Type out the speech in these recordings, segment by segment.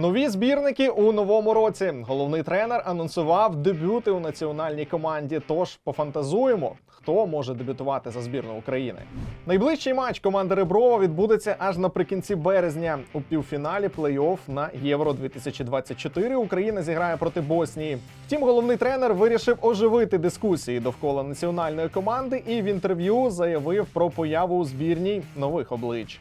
Нові збірники у новому році. Головний тренер анонсував дебюти у національній команді. Тож пофантазуємо, хто може дебютувати за збірну України. Найближчий матч команди Реброва відбудеться аж наприкінці березня. У півфіналі плей-офф на Євро 2024 Україна зіграє проти Боснії. Втім, головний тренер вирішив оживити дискусії довкола національної команди і в інтерв'ю заявив про появу у збірній нових облич.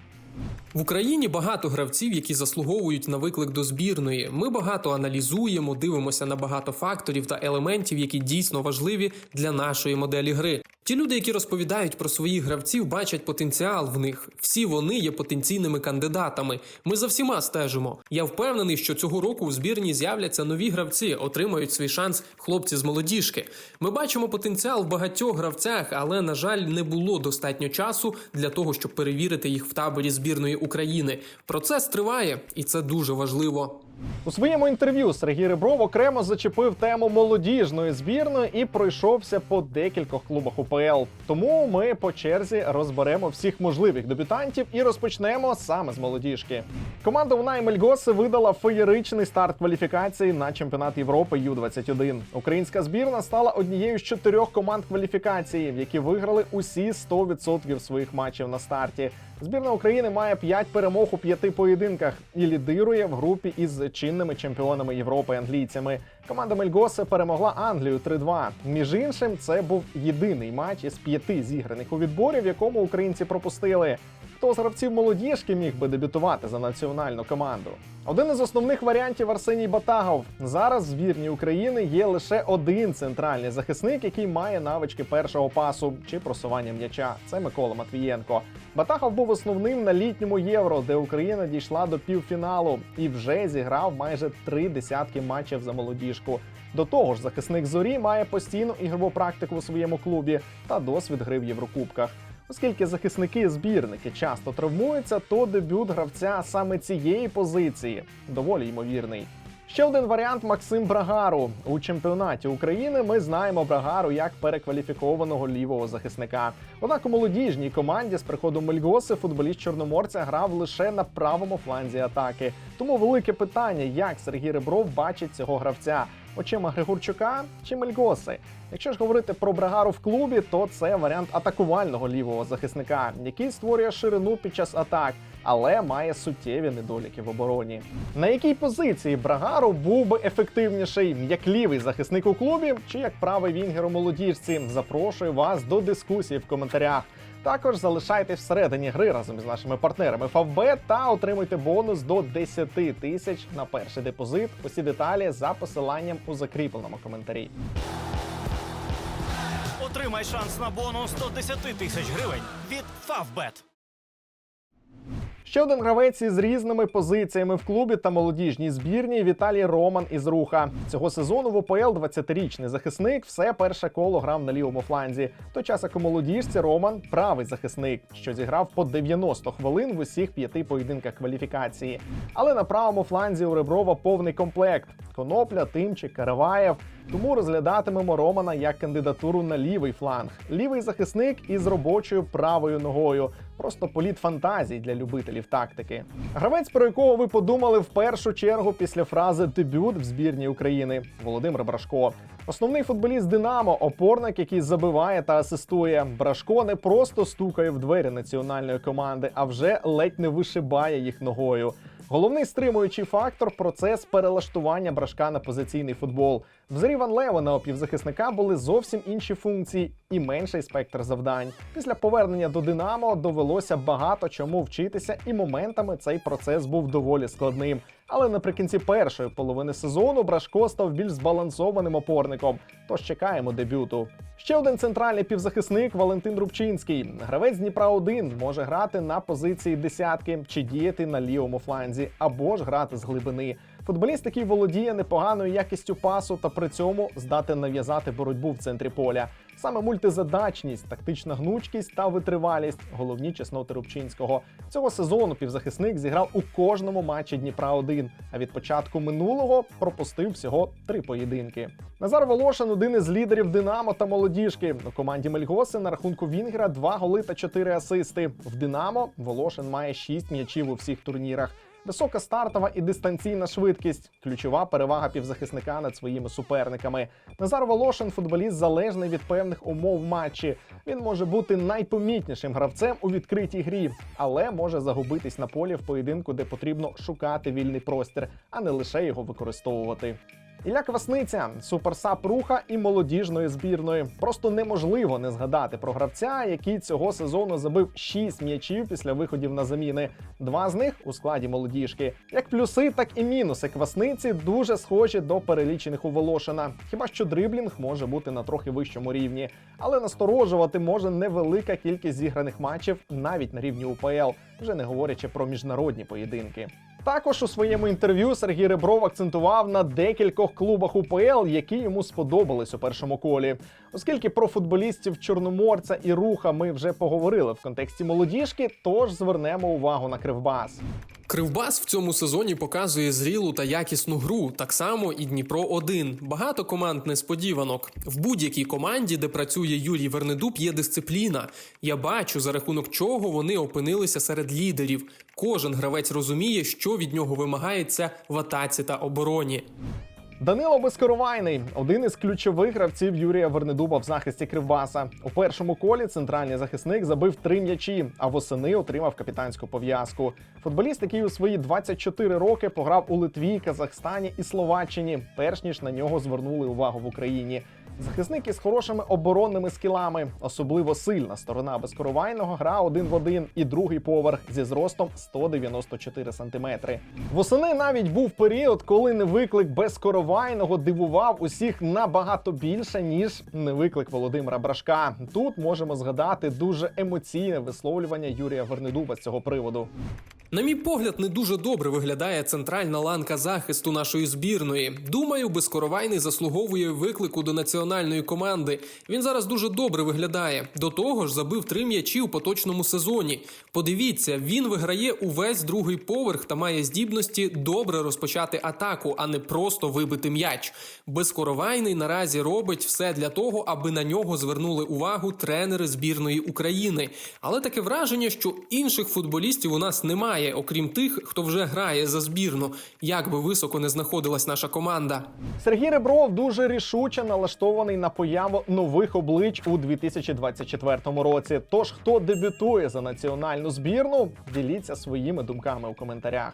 В Україні багато гравців, які заслуговують на виклик до збірної. Ми багато аналізуємо, дивимося на багато факторів та елементів, які дійсно важливі для нашої моделі гри. Ті люди, які розповідають про своїх гравців, бачать потенціал в них. Всі вони є потенційними кандидатами. Ми за всіма стежимо. Я впевнений, що цього року в збірні з'являться нові гравці, отримають свій шанс хлопці з молодіжки. Ми бачимо потенціал в багатьох гравцях, але на жаль, не було достатньо часу для того, щоб перевірити їх в таборі збірної України. Процес триває, і це дуже важливо. У своєму інтерв'ю Сергій Ребров окремо зачепив тему молодіжної збірної і пройшовся по декількох клубах УПЛ. Тому ми по черзі розберемо всіх можливих дебютантів і розпочнемо саме з молодіжки. Команда Унай Мельгоси видала феєричний старт кваліфікації на чемпіонат Європи Ю-21. Українська збірна стала однією з чотирьох команд кваліфікації, які виграли усі 100% своїх матчів на старті. Збірна України має 5 перемог у п'яти поєдинках і лідирує в групі із чинними чемпіонами Європи англійцями. Команда Мельгоса перемогла Англію 3-2. Між іншим, це був єдиний матч із п'яти зіграних у відборі, в якому українці пропустили. Хто з гравців молодіжки міг би дебютувати за національну команду? Один із основних варіантів Арсеній Батагов. Зараз в збірній України є лише один центральний захисник, який має навички першого пасу чи просування м'яча. Це Микола Матвієнко. Батагов був основним на літньому євро, де Україна дійшла до півфіналу і вже зіграв майже три десятки матчів за молодіжку. До того ж, захисник зорі має постійну ігрову практику у своєму клубі та досвід гри в Єврокубках. Оскільки захисники збірники часто травмуються, то дебют гравця саме цієї позиції доволі ймовірний. Ще один варіант Максим Брагару. У чемпіонаті України ми знаємо Брагару як перекваліфікованого лівого захисника. Однак у молодіжній команді з приходом Мельгоси футболіст Чорноморця грав лише на правому фланзі атаки. Тому велике питання, як Сергій Ребров бачить цього гравця очима Григорчука чи Мельгоси. Якщо ж говорити про Брагару в клубі, то це варіант атакувального лівого захисника, який створює ширину під час атак, але має суттєві недоліки в обороні. На якій позиції Брагару був би ефективніший як лівий захисник у клубі чи як правий вінгер у молодіжці? Запрошую вас до дискусії в коментарях. Також залишайтесь всередині гри разом із нашими партнерами Favbet та отримуйте бонус до 10 тисяч на перший депозит. Усі деталі за посиланням у закріпленому коментарі. Отримай шанс на бонус до 10 тисяч гривень від Favbet. Ще один гравець із різними позиціями в клубі та молодіжній збірні Віталій Роман із Руха. Цього сезону в УПЛ 20-річний захисник все перше коло грав на лівому фланзі. Той час як у молодіжці Роман правий захисник, що зіграв по 90 хвилин в усіх п'яти поєдинках кваліфікації. Але на правому фланзі у Реброва повний комплект: Конопля, Тимчик, Караваєв. Тому розглядатимемо Романа як кандидатуру на лівий фланг. Лівий захисник із робочою правою ногою. Просто політ фантазій для любителів тактики. Гравець, про якого ви подумали в першу чергу після фрази дебют в збірній України Володимир Брашко. Основний футболіст Динамо, опорник, який забиває та асистує. Брашко не просто стукає в двері національної команди, а вже ледь не вишибає їх ногою. Головний стримуючий фактор процес перелаштування брашка на позиційний футбол. В зорі Ван Левена у півзахисника були зовсім інші функції і менший спектр завдань. Після повернення до Динамо довелося багато чому вчитися, і моментами цей процес був доволі складним. Але наприкінці першої половини сезону Брашко став більш збалансованим опорником. Тож чекаємо дебюту. Ще один центральний півзахисник Валентин Рубчинський. Гравець Дніпра 1 може грати на позиції десятки чи діяти на лівому фланзі, або ж грати з глибини. Футболіст, який володіє непоганою якістю пасу та при цьому здатен нав'язати боротьбу в центрі поля. Саме мультизадачність, тактична гнучкість та витривалість головні чесноти Рубчинського. Цього сезону півзахисник зіграв у кожному матчі Дніпра 1 а від початку минулого пропустив всього три поєдинки. Назар Волошин один із лідерів Динамо та молодіжки. У команді Мельгоси на рахунку Вінгера два голи та чотири асисти. В Динамо Волошин має шість м'ячів у всіх турнірах. Висока стартова і дистанційна швидкість ключова перевага півзахисника над своїми суперниками. Назар Волошин футболіст залежний від певних умов матчі. Він може бути найпомітнішим гравцем у відкритій грі, але може загубитись на полі в поєдинку, де потрібно шукати вільний простір, а не лише його використовувати. Ілля Квасниця, суперсап руха і молодіжної збірної. Просто неможливо не згадати про гравця, який цього сезону забив 6 м'ячів після виходів на заміни. Два з них у складі молодіжки. Як плюси, так і мінуси квасниці дуже схожі до перелічених у Волошина. Хіба що дриблінг може бути на трохи вищому рівні, але насторожувати може невелика кількість зіграних матчів навіть на рівні УПЛ, вже не говорячи про міжнародні поєдинки. Також у своєму інтерв'ю Сергій Ребров акцентував на декількох клубах УПЛ, які йому сподобались у першому колі. Оскільки про футболістів Чорноморця і руха ми вже поговорили в контексті молодіжки, тож звернемо увагу на Кривбас. Кривбас в цьому сезоні показує зрілу та якісну гру, так само і Дніпро 1 Багато команд несподіванок. В будь-якій команді, де працює Юрій Вернедуб, є дисципліна. Я бачу, за рахунок чого вони опинилися серед лідерів. Кожен гравець розуміє, що від нього вимагається в атаці та обороні. Данило Безкоровайний один із ключових гравців Юрія Вернедуба в захисті Кривбаса. У першому колі центральний захисник забив три м'ячі, а восени отримав капітанську пов'язку. Футболіст, який у свої 24 роки пограв у Литві, Казахстані і Словаччині, перш ніж на нього звернули увагу в Україні. Захисник із хорошими оборонними скілами. Особливо сильна сторона безкоровайного гра один в один і другий поверх зі зростом 194 сантиметри. Восени навіть був період, коли невиклик безкоровайного дивував усіх набагато більше ніж невиклик Володимира Брашка. Тут можемо згадати дуже емоційне висловлювання Юрія Вернедуба з цього приводу. На мій погляд, не дуже добре виглядає центральна ланка захисту нашої збірної. Думаю, безкоровайний заслуговує виклику до національної команди. Він зараз дуже добре виглядає. До того ж, забив три м'ячі у поточному сезоні. Подивіться, він виграє увесь другий поверх та має здібності добре розпочати атаку, а не просто вибити м'яч. Безкоровайний наразі робить все для того, аби на нього звернули увагу тренери збірної України. Але таке враження, що інших футболістів у нас немає, окрім тих, хто вже грає за збірну. Як би високо не знаходилась наша команда. Сергій Ребров дуже рішуче налаштований на появу нових облич у 2024 році. Тож, хто дебютує за національну збірну, діліться своїми думками у коментарях.